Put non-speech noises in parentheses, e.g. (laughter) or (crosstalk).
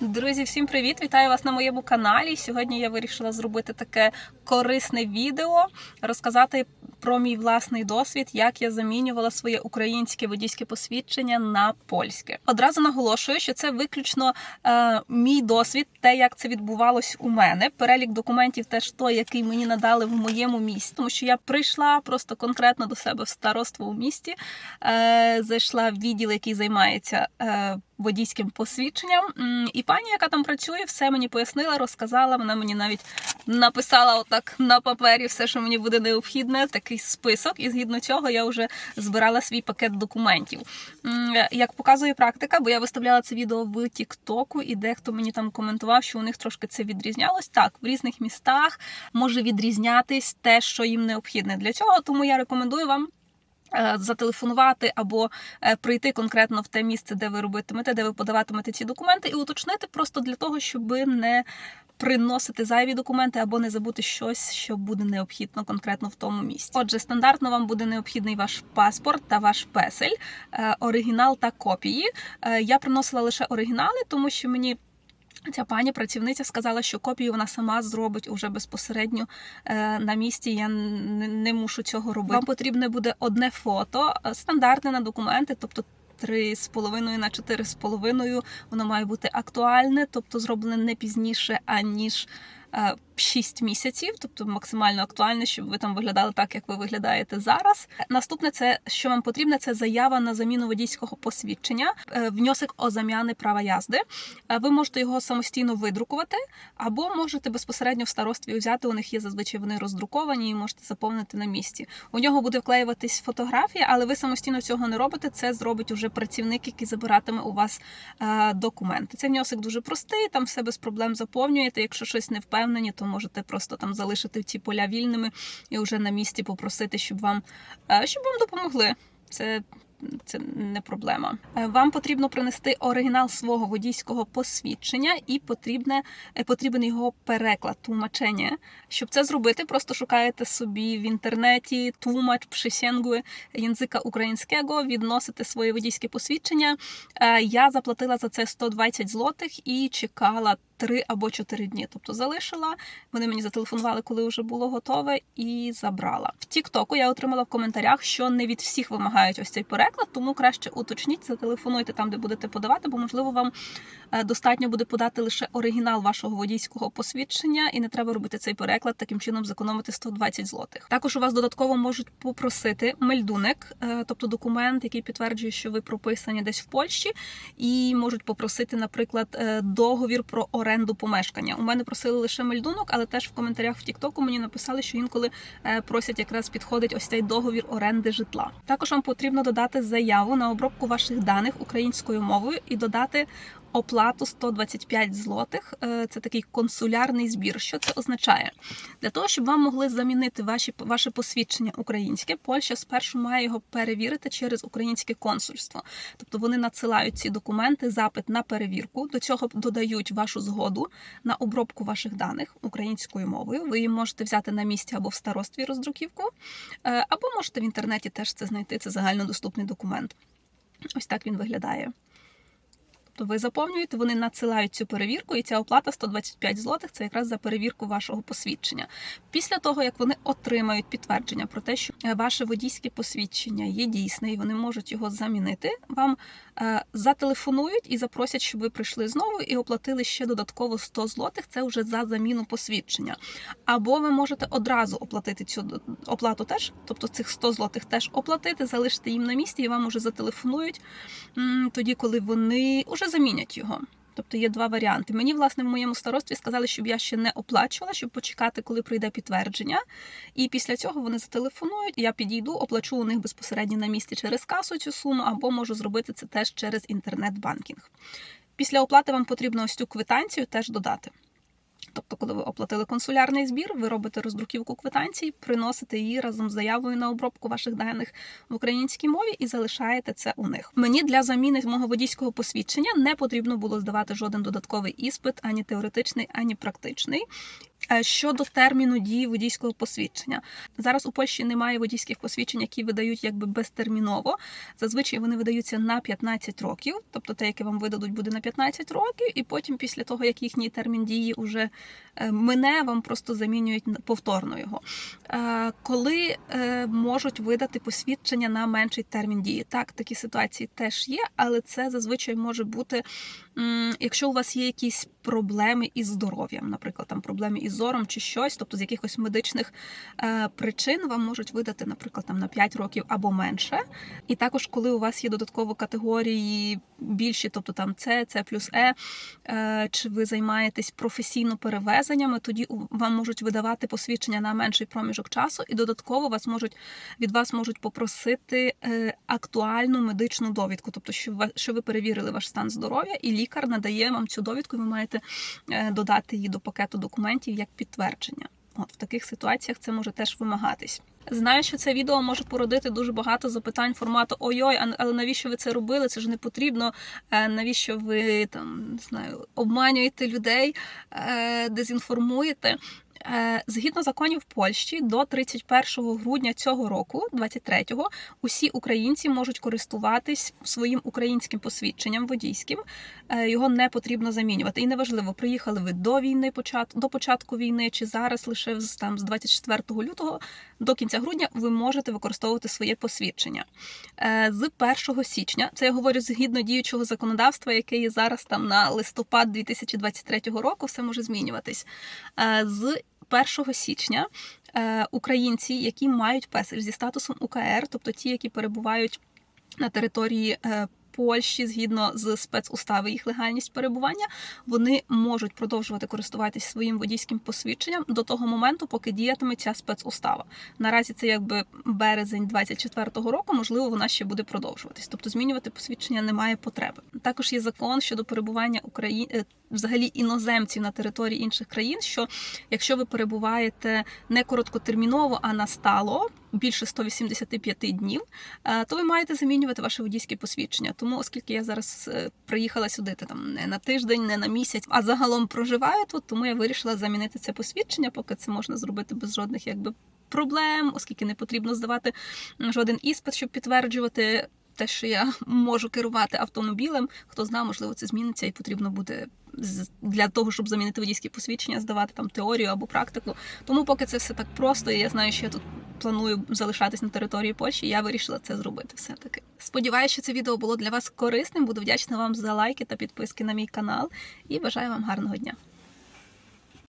Друзі, всім привіт! Вітаю вас на моєму каналі. Сьогодні я вирішила зробити таке корисне відео, розказати про мій власний досвід, як я замінювала своє українське водійське посвідчення на польське. Одразу наголошую, що це виключно е, мій досвід, те, як це відбувалось у мене. Перелік документів теж той, який мені надали в моєму місті, тому що я прийшла просто конкретно до себе в староство у місті, е, зайшла в відділ, який займається. Е, водійським посвідченням. І пані, яка там працює, все мені пояснила, розказала. Вона мені навіть написала отак на папері все, що мені буде необхідне, такий список. І згідно цього я вже збирала свій пакет документів. Як показує практика, бо я виставляла це відео в Тіктоку, і дехто мені там коментував, що у них трошки це відрізнялось. Так, в різних містах може відрізнятись те, що їм необхідне для цього. Тому я рекомендую вам. Е, Зателефонувати або е, прийти конкретно в те місце, де ви робитимете, де ви подаватимете ці документи, і уточнити просто для того, щоб не приносити зайві документи або не забути щось, що буде необхідно конкретно в тому місці. Отже, стандартно вам буде необхідний ваш паспорт та ваш песель, е, оригінал та копії. Я приносила лише оригінали, тому що мені. Ця пані працівниця сказала, що копію вона сама зробить уже безпосередньо е, на місці. Я не, мушу цього робити. Вам потрібне буде одне фото, е, стандартне на документи, тобто. 3,5 на 4,5 воно має бути актуальне, тобто зроблене не пізніше, аніж 6 місяців, тобто максимально актуальне, щоб ви там виглядали так, як ви виглядаєте зараз. Наступне, це що вам потрібно, це заява на заміну водійського посвідчення, е, внесок о заміни права язди. Е, Ви можете його самостійно видрукувати, або можете безпосередньо в старостві взяти. У них є зазвичай вони роздруковані і можете заповнити на місці. У нього буде вклеюватись фотографія, але ви самостійно цього не робите. Це зробить уже працівник, який забиратиме у вас е, документи. Цей внесок дуже простий, там все без проблем заповнюєте. Якщо щось не впевнені, то можете просто там залишити ці поля вільними і вже на місці попросити, щоб вам, е, щоб вам допомогли. Це це не проблема. Е, Вам потрібно принести оригінал свого водійського посвідчення і потрібне, е, потрібен його переклад, тлумачення. Щоб це зробити, просто шукаєте собі в інтернеті тлумач пшесєнгує язика українського, відносите своє водійське посвідчення. Я заплатила за це 120 злотих і чекала. Три або чотири дні, тобто залишила. Вони мені зателефонували, коли вже було готове, і забрала. В Тіктоку я отримала в коментарях, що не від всіх вимагають ось цей переклад, тому краще уточніть, зателефонуйте там, де будете подавати, бо можливо вам е, достатньо буде подати лише оригінал вашого водійського посвідчення, і не треба робити цей переклад, таким чином зекономити 120 злотих. Також у вас додатково можуть попросити мельдуник, е, тобто документ, який підтверджує, що ви прописані десь в Польщі, і можуть попросити, наприклад, е, договір про оренду помешкання. У мене просили лише мельдунок, але теж в коментарях в Тіктоку мені написали, що інколи е, просять якраз підходить ось цей договір оренди житла. Також вам потрібно додати заяву на обробку ваших даних українською мовою і додати. Оплату 125 злотих Е, це такий консулярний збір. Що це означає? Для того, щоб вам могли замінити ваші ваше посвідчення українське, Польща спершу має його перевірити через українське консульство. Тобто вони надсилають ці документи, запит на перевірку. До цього додають вашу згоду на обробку ваших даних українською мовою. Ви її можете взяти на місці або в старостві роздруківку, е, або можете в інтернеті теж це знайти. Це загальнодоступний документ. Ось так він виглядає. Тобто ви заповнюєте, вони надсилають цю перевірку, і ця оплата 125 злотих це якраз за перевірку вашого посвідчення. Після того, як вони отримають підтвердження про те, що е, ваше водійське посвідчення є дійсне, і вони можуть його замінити, вам е, зателефонують і запросять, щоб ви прийшли знову і оплатили ще додатково 100 злотих. Це вже за заміну посвідчення. Або ви можете одразу оплатити цю оплату теж, тобто цих 100 злотих теж оплатити, залишити їм на місці, і вам уже зателефонують тоді, коли вони замінять його. Тобто є два варіанти. Мені, власне, в моєму старостві сказали, щоб я ще не оплачувала, щоб почекати, коли прийде підтвердження. І після цього вони зателефонують, я підійду, оплачу у них безпосередньо на місці через касу цю суму, або можу зробити це теж через інтернет-банкінг. Після оплати вам потрібно ось цю квитанцію теж додати. Тобто, коли ви оплатили консулярний збір, ви робите роздруківку квитанції, приносите її разом з заявою на обробку ваших даних в українській мові і залишаєте це у них. Мені для заміни мого водійського посвідчення не потрібно було здавати жоден додатковий іспит, ані теоретичний, ані практичний. Е, Щодо терміну дії водійського посвідчення, зараз у Польщі немає водійських посвідчень, які видають якби безтерміново. Зазвичай вони видаються на 15 років, тобто те, яке вам видадуть, буде на 15 років, і потім, після того як їхній термін дії вже е, мине, вам просто замінюють повторно його. Е, Коли можуть видати посвідчення на менший термін дії, так такі ситуації теж є, але це зазвичай може бути, якщо у вас є якісь проблеми із здоров'ям, наприклад, там проблеми із зором чи щось, тобто з якихось медичних е, причин вам можуть видати, наприклад, там на 5 років або менше. І також, коли у вас є додатково категорії більші, тобто там С, С плюс Е, е, чи ви займаєтесь професійно перевезеннями, тоді вам можуть видавати посвідчення на менший проміжок часу, і додатково вас можуть від вас можуть попросити е, актуальну медичну довідку, тобто, що ви, перевірили ваш стан здоров'я, і лікар надає вам цю довідку, і ви маєте додати її до пакету документів як підтвердження. От в таких ситуаціях це може теж вимагатись. Знаю, що це відео може породити дуже багато запитань формату Ой-ой, але навіщо ви це робили? Це ж не потрібно. Е, Навіщо ви там не знаю, обманюєте людей, е, дезінформуєте? Е, Згідно законів Польщі, до 31 грудня цього року, 23-го, усі українці можуть користуватись своїм українським посвідченням водійським. Е, Його не потрібно замінювати. І неважливо, приїхали ви до війни, до початку війни, чи зараз лише з там з 24 лютого до кінця грудня ви можете використовувати своє посвідчення. Е, З 1 січня, це я говорю згідно діючого законодавства, яке є зараз там на листопад 2023 року, все може змінюватись. З 1 січня е, українці, які мають песель зі статусом УКР, тобто ті, які перебувають на території е, Польщі згідно з спецустави їх легальність перебування, вони можуть продовжувати користуватися своїм водійським посвідченням до того моменту, поки діятиме ця спецустава. Наразі це якби березень 24-го року, можливо, вона ще буде продовжуватись. Тобто змінювати посвідчення немає потреби. Також є закон щодо перебування Україн... взагалі іноземців на території інших країн. Що якщо ви перебуваєте не короткотерміново, а на стало більше 185 днів, е, то ви маєте замінювати ваше водійське посвідчення. Тому, оскільки я зараз е, приїхала сюди та там не на тиждень, не на місяць, а загалом проживаю тут, тому я вирішила замінити це посвідчення, поки це можна зробити без жодних якби проблем, оскільки не потрібно здавати жоден іспит, щоб підтверджувати. Те, що я (laughs) можу керувати автомобілем, хто знає, можливо, це зміниться, і потрібно буде для того, щоб замінити водійське посвідчення, здавати там теорію або практику. Тому, поки це все так просто, і я знаю, що я тут планую залишатись на території Польщі, я вирішила це зробити все таки. Сподіваюся, що це відео було для вас корисним. Буду вдячна вам за лайки та підписки на мій канал і бажаю вам гарного дня.